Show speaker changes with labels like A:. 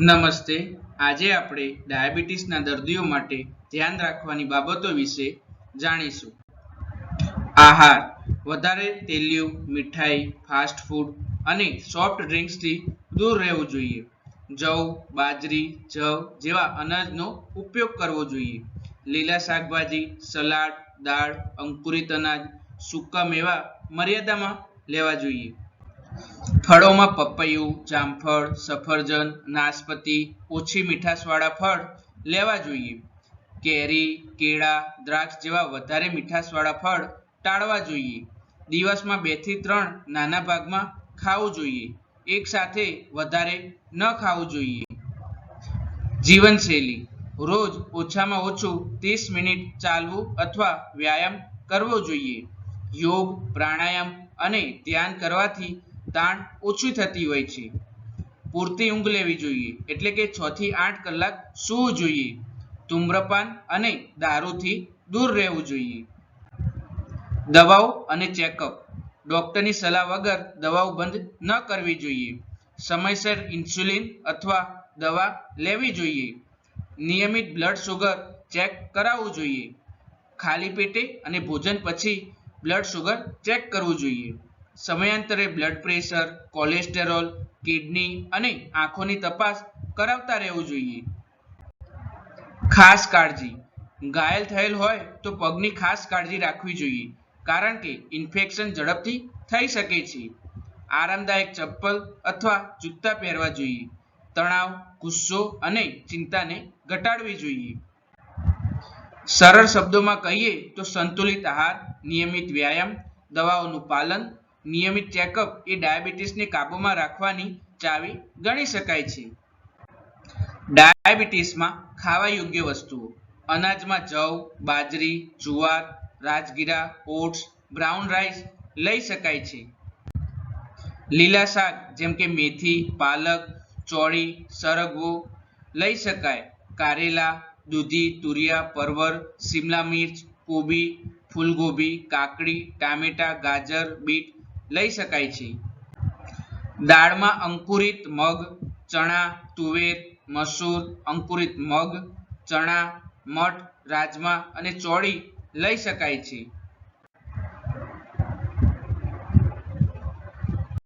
A: નમસ્તે. આજે આપણે ડાયાબિટીસના દર્દીઓ માટે ધ્યાન રાખવાની બાબતો વિશે જાણીશું. આહાર, વધારે તેલિયું, મીઠાઈ, ફાસ્ટ ફૂડ અને સોફ્ટ ડ્રિંક્સથી દૂર રહેવું જોઈએ. જવ, બાજરી, જવ જેવા અનાજનો ઉપયોગ કરવો જોઈએ. લીલા શાકભાજી, સલાડ, દાળ, અંકુરિત અનાજ, સૂકા મેવા મર્યાદામાં લેવા જોઈએ. ફળોમાં પપૈયું, જામફળ, સફરજન, નાશપતી, ઓછી મીઠાશવાળા ફળ લેવા જોઈએ. કેરી, કેળા, દ્રાક્ષ જેવા વધારે મીઠાશવાળા ફળ ટાળવા જોઈએ. દિવસમાં બેથી ત્રણ નાના ભાગમાં ખાવું જોઈએ. એક સાથે વધારે ન ખાવું જોઈએ. જીવનશૈલી. રોજ ઓછામાં ઓછું ત્રીસ મિનિટ ચાલવું અથવા વ્યાયામ કરવો જોઈએ. યોગ, પ્રાણાયામ અને ધ્યાન કરવાથી તાણ ઓછી થતી હોય છે. પૂરતી ઊંઘ લેવી જોઈએ, એટલે કે છ થી આઠ કલાક સૂવું જોઈએ. ધૂમ્રપાન અને દારૂથી દૂર રહેવું જોઈએ. દવાઓ અને ચેકઅપ. ડૉક્ટરની સલાહ વગર દવાઓ બંધ ન કરવી જોઈએ. સમયસર ઇન્સ્યુલિન અથવા દવા લેવી જોઈએ. નિયમિત બ્લડ શુગર ચેક કરાવવું જોઈએ. ખાલી પેટે અને ભોજન પછી બ્લડ શુગર ચેક કરવું જોઈએ. સમયાંતરે બ્લડ પ્રેશર કોલેસ્ટેરોલ કિડની અને આંખોની તપાસ કરાવતા રહેવું જોઈએ. ખાસ કાળજી. ઘાયલ થયેલ હોય તો પગની ખાસ કાળજી રાખવી જોઈએ, કારણ કે ઇન્ફેક્શન ઝડપથી થઈ શકે છે. આરામદાયક ચપ્પલ અથવા જૂતા પહેરવા જોઈએ. તણાવ, ગુસ્સો અને ચિંતાને ઘટાડવી જોઈએ. સરળ શબ્દોમાં કહીએ તો સંતુલિત આહાર, નિયમિત વ્યાયામ, દવાઓનું પાલન નિયમિત ચેકઅપ એ ડાયાબિટીસને કાબૂમાં રાખવાની ચાવી ગણી શકાય છે. ડાયાબિટીસમાં ખાવા યોગ્ય વસ્તુઓ. અનાજમાં જવ, બાજરી, જુવાર, રાજગીરા, ઓટ્સ, બ્રાઉન રાઈસ લઈ શકાય છે. લીલા શાક જેમ કે મેથી, પાલક, ચોળી, સરગવો લઈ શકાય. કારેલા, દૂધી, તુરિયા, પરવર, શિમલા મિર્ચ, કોબી ફૂલગોબી કાકડી, ટામેટા, ગાજર, બીટ લઈ શકાય છે. દાળમાં અંકુરિત મગ, ચણા, તુવેર, મસૂર, અંકુરિત મગ, ચણા, મઠ, રાજમા અને ચોળી લઈ શકાય છે.